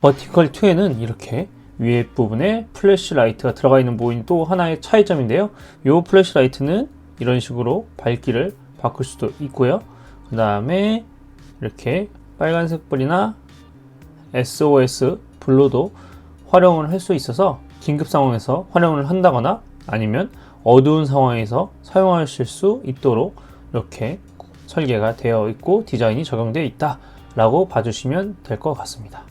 버티컬 2에는 이렇게 위에 부분에 플래시 라이트가 들어가 있는 부분이 또 하나의 차이점인데요. 이 플래시 라이트는 이런 식으로 밝기를 바꿀 수도 있고요. 그 다음에 이렇게 빨간색 불이나 SOS 블루도 활용을 할 수 있어서 긴급 상황에서 활용을 한다거나 아니면 어두운 상황에서 사용하실 수 있도록 이렇게 설계가 되어 있고 디자인이 적용되어 있다 라고 봐주시면 될 것 같습니다.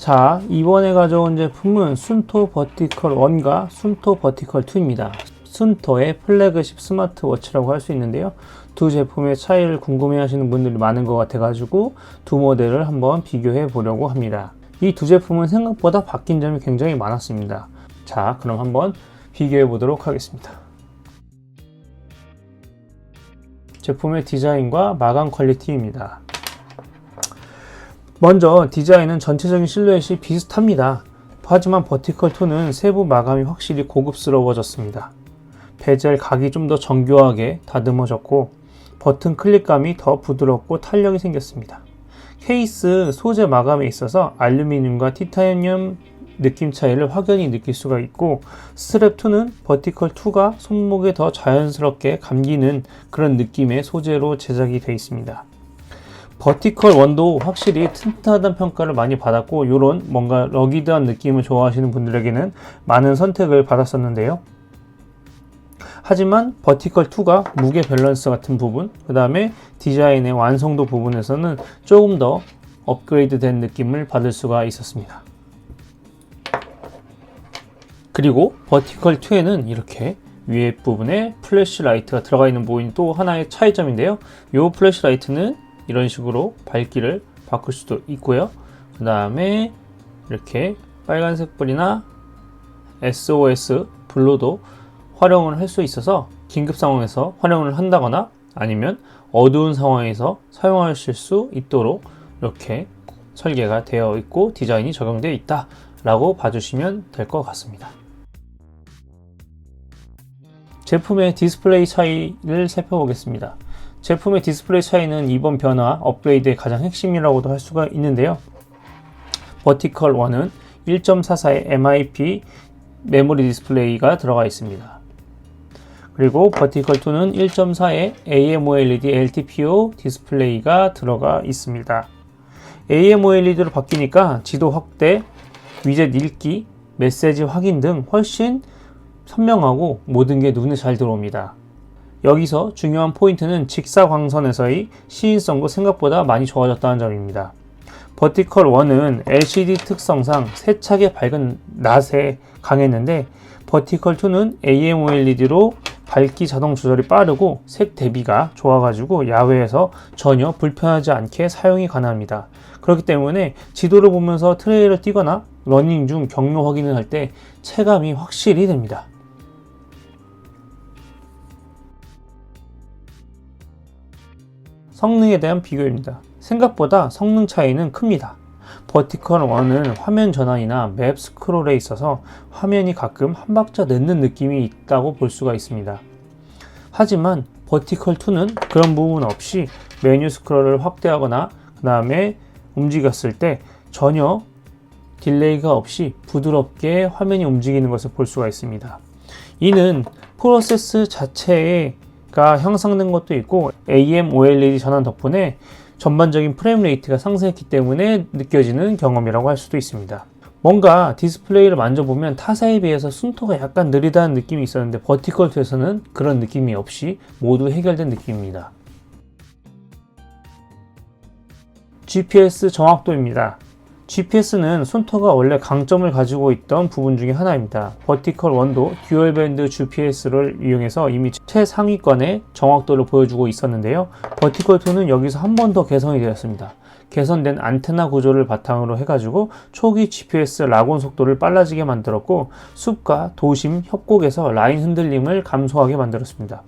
자, 이번에 가져온 제품은 순토 버티컬 1과 순토 버티컬 2입니다. 순토의 플래그십 스마트워치라고 할 수 있는데요. 두 제품의 차이를 궁금해 하시는 분들이 많은 것 같아가지고 두 모델을 한번 비교해 보려고 합니다. 이 두 제품은 생각보다 바뀐 점이 굉장히 많았습니다. 자, 그럼 한번 비교해 보도록 하겠습니다. 제품의 디자인과 마감 퀄리티입니다. 먼저 디자인은 전체적인 실루엣이 비슷합니다. 하지만 버티컬 2는 세부 마감이 확실히 고급스러워졌습니다. 베젤 각이 좀 더 정교하게 다듬어졌고 버튼 클릭감이 더 부드럽고 탄력이 생겼습니다. 케이스 소재 마감에 있어서 알루미늄과 티타늄 느낌 차이를 확연히 느낄 수가 있고 스트랩 2는 버티컬 2가 손목에 더 자연스럽게 감기는 그런 느낌의 소재로 제작이 되어 있습니다. 버티컬 원도 확실히 튼튼하다는 평가를 많이 받았고 이런 뭔가 러기드한 느낌을 좋아하시는 분들에게는 많은 선택을 받았었는데요. 하지만 버티컬 2가 무게 밸런스 같은 부분, 그 다음에 디자인의 완성도 부분에서는 조금 더 업그레이드 된 느낌을 받을 수가 있었습니다. 그리고 버티컬 2에는 이렇게 위에 부분에 플래시 라이트가 들어가 있는 부분이 또 하나의 차이점인데요. 이 플래시 라이트는 이런 식으로 밝기를 바꿀 수도 있고요. 그 다음에 이렇게 빨간색 불이나 SOS 블루도 활용을 할 수 있어서 긴급 상황에서 활용을 한다거나 아니면 어두운 상황에서 사용하실 수 있도록 이렇게 설계가 되어 있고 디자인이 적용되어 있다 라고 봐주시면 될 것 같습니다. 제품의 디스플레이 차이를 살펴보겠습니다. 제품의 디스플레이 차이는 이번 변화 업그레이드의 가장 핵심이라고도 할 수가 있는데요. 버티컬 1은 1.44의 MIP 메모리 디스플레이가 들어가 있습니다. 그리고 버티컬 2는 1.4의 AMOLED LTPO 디스플레이가 들어가 있습니다. AMOLED로 바뀌니까 지도 확대, 위젯 읽기, 메시지 확인 등 훨씬 선명하고 모든 게 눈에 잘 들어옵니다. 여기서 중요한 포인트는 직사광선에서의 시인성도 생각보다 많이 좋아졌다는 점입니다. 버티컬 1은 LCD 특성상 세차게 밝은 낮에 강했는데 버티컬 2는 AMOLED로 밝기 자동 조절이 빠르고 색 대비가 좋아가지고 야외에서 전혀 불편하지 않게 사용이 가능합니다. 그렇기 때문에 지도를 보면서 트레일을 뛰거나 러닝 중 경로 확인을 할 때 체감이 확실히 됩니다. 성능에 대한 비교입니다. 생각보다 성능 차이는 큽니다. 버티컬 1은 화면 전환이나 맵 스크롤에 있어서 화면이 가끔 한 박자 늦는 느낌이 있다고 볼 수가 있습니다. 하지만 버티컬 2는 그런 부분 없이 메뉴 스크롤을 확대하거나 그 다음에 움직였을 때 전혀 딜레이가 없이 부드럽게 화면이 움직이는 것을 볼 수가 있습니다. 이는 프로세스 자체 가 형성된 것도 있고 AM OLED 전환 덕분에 전반적인 프레임 레이트가 상승했기 때문에 느껴지는 경험이라고 할 수도 있습니다. 뭔가 디스플레이를 만져보면 타사에 비해서 순토가 약간 느리다는 느낌이 있었는데 버티컬2에서는 그런 느낌이 없이 모두 해결된 느낌입니다. GPS 정확도입니다. GPS는 손터가 원래 강점을 가지고 있던 부분 중에 하나입니다. 버티컬 1도 듀얼 밴드 GPS를 이용해서 이미 최상위권의 정확도를 보여주고 있었는데요. 버티컬 2는 여기서 한 번 더 개선이 되었습니다. 개선된 안테나 구조를 바탕으로 해가지고 초기 GPS 락온 속도를 빨라지게 만들었고 숲과 도심 협곡에서 라인 흔들림을 감소하게 만들었습니다.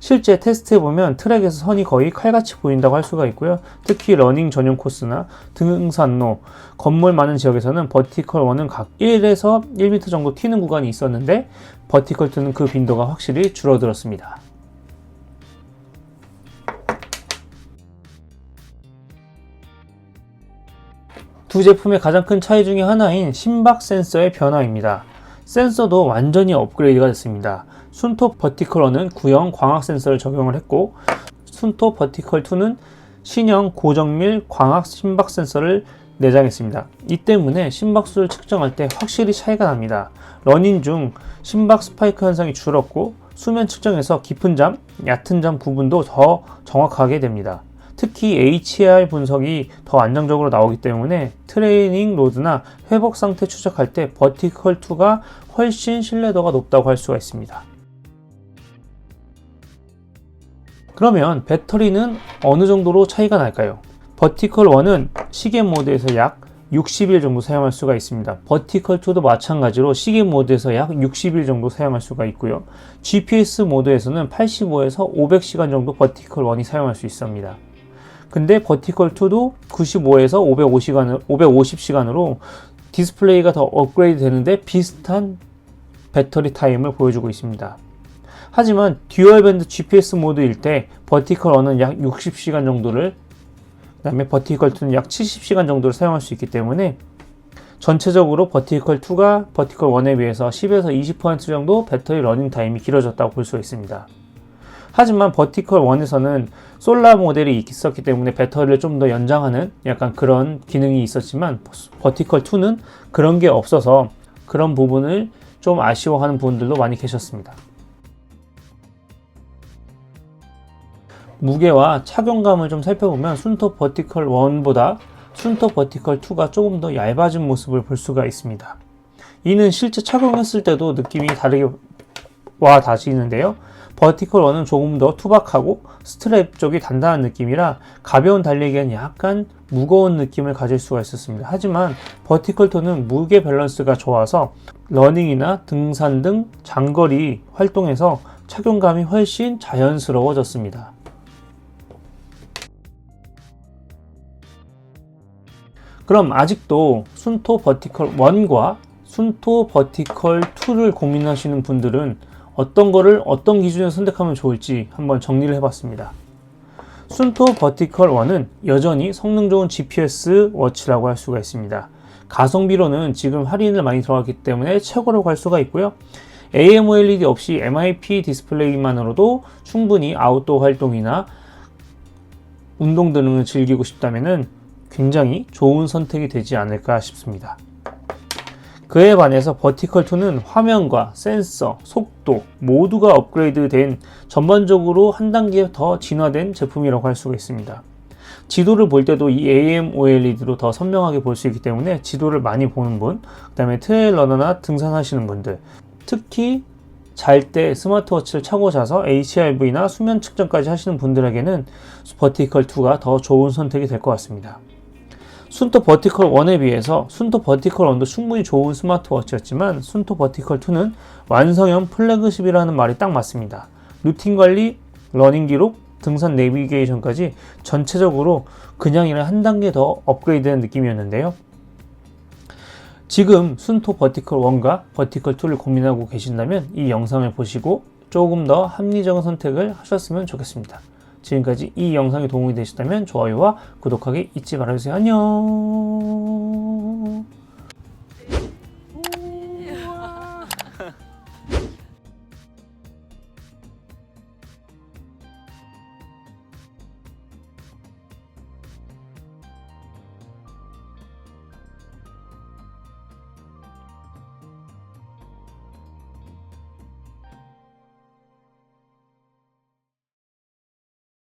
실제 테스트해 보면 트랙에서 선이 거의 칼같이 보인다고 할 수가 있고요. 특히 러닝 전용 코스나 등산로, 건물 많은 지역에서는 버티컬 원은 각 1에서 1m 정도 튀는 구간이 있었는데 버티컬 2는 그 빈도가 확실히 줄어들었습니다. 두 제품의 가장 큰 차이 중에 하나인 심박 센서의 변화입니다. 센서도 완전히 업그레이드가 됐습니다. 순토 버티컬 1은 구형 광학 센서를 적용을 했고 순토 버티컬 2는 신형 고정밀 광학 심박 센서를 내장했습니다. 이 때문에 심박수를 측정할 때 확실히 차이가 납니다. 러닝 중 심박 스파이크 현상이 줄었고 수면 측정에서 깊은 잠, 얕은 잠 구분도 더 정확하게 됩니다. 특히 HAR 분석이 더 안정적으로 나오기 때문에 트레이닝 로드나 회복 상태 추적할 때 버티컬 2가 훨씬 신뢰도가 높다고 할 수가 있습니다. 그러면 배터리는 어느 정도로 차이가 날까요? 버티컬 1은 시계 모드에서 약 60일 정도 사용할 수가 있습니다. 버티컬 2도 마찬가지로 시계 모드에서 약 60일 정도 사용할 수가 있고요. GPS 모드에서는 85에서 500시간 정도 버티컬 1이 사용할 수 있습니다. 근데 버티컬 2도 95에서 550시간, 550시간으로 디스플레이가 더 업그레이드 되는데 비슷한 배터리 타임을 보여주고 있습니다. 하지만 듀얼 밴드 GPS 모드일 때 버티컬 1은 약 60시간 정도를 그 다음에 버티컬 2는 약 70시간 정도를 사용할 수 있기 때문에 전체적으로 버티컬 2가 버티컬 1에 비해서 10에서 20% 정도 배터리 러닝 타임이 길어졌다고 볼 수 있습니다. 하지만 버티컬 1에서는 솔라 모델이 있었기 때문에 배터리를 좀 더 연장하는 약간 그런 기능이 있었지만 버티컬 2는 그런 게 없어서 그런 부분을 좀 아쉬워하는 분들도 많이 계셨습니다. 무게와 착용감을 좀 살펴보면 순토 버티컬 1보다 순토 버티컬 2가 조금 더 얇아진 모습을 볼 수가 있습니다. 이는 실제 착용했을 때도 느낌이 다르게 와 닿으시는데요. 버티컬 1은 조금 더 투박하고 스트랩 쪽이 단단한 느낌이라 가벼운 달리기엔 약간 무거운 느낌을 가질 수가 있었습니다. 하지만 버티컬 2는 무게 밸런스가 좋아서 러닝이나 등산 등 장거리 활동에서 착용감이 훨씬 자연스러워졌습니다. 그럼 아직도 순토 버티컬 1과 순토 버티컬 2를 고민하시는 분들은 어떤 거를 어떤 기준에서 선택하면 좋을지 한번 정리를 해봤습니다. 순토 버티컬 1은 여전히 성능 좋은 GPS 워치라고 할 수가 있습니다. 가성비로는 지금 할인을 많이 들어갔기 때문에 최고로 갈 수가 있고요. AMOLED 없이 MIP 디스플레이만으로도 충분히 아웃도어 활동이나 운동 등을 즐기고 싶다면 굉장히 좋은 선택이 되지 않을까 싶습니다. 그에 반해서 버티컬2는 화면과 센서, 속도 모두가 업그레이드 된 전반적으로 한 단계 더 진화된 제품이라고 할 수가 있습니다. 지도를 볼 때도 이 AMOLED로 더 선명하게 볼 수 있기 때문에 지도를 많이 보는 분, 그 다음에 트레일 러너나 등산하시는 분들, 특히 잘 때 스마트워치를 차고 자서 HRV나 수면 측정까지 하시는 분들에게는 버티컬2가 더 좋은 선택이 될 것 같습니다. 순토 버티컬 1에 비해서 순토 버티컬 1도 충분히 좋은 스마트워치였지만 순토 버티컬 2는 완성형 플래그십이라는 말이 딱 맞습니다. 루틴 관리, 러닝 기록, 등산 내비게이션까지 전체적으로 그냥이랑 한 단계 더 업그레이드된 느낌이었는데요. 지금 순토 버티컬 1과 버티컬 2를 고민하고 계신다면 이 영상을 보시고 조금 더 합리적인 선택을 하셨으면 좋겠습니다. 지금까지 이 영상이 도움이 되셨다면 좋아요와 구독하기 잊지 말아주세요. 안녕!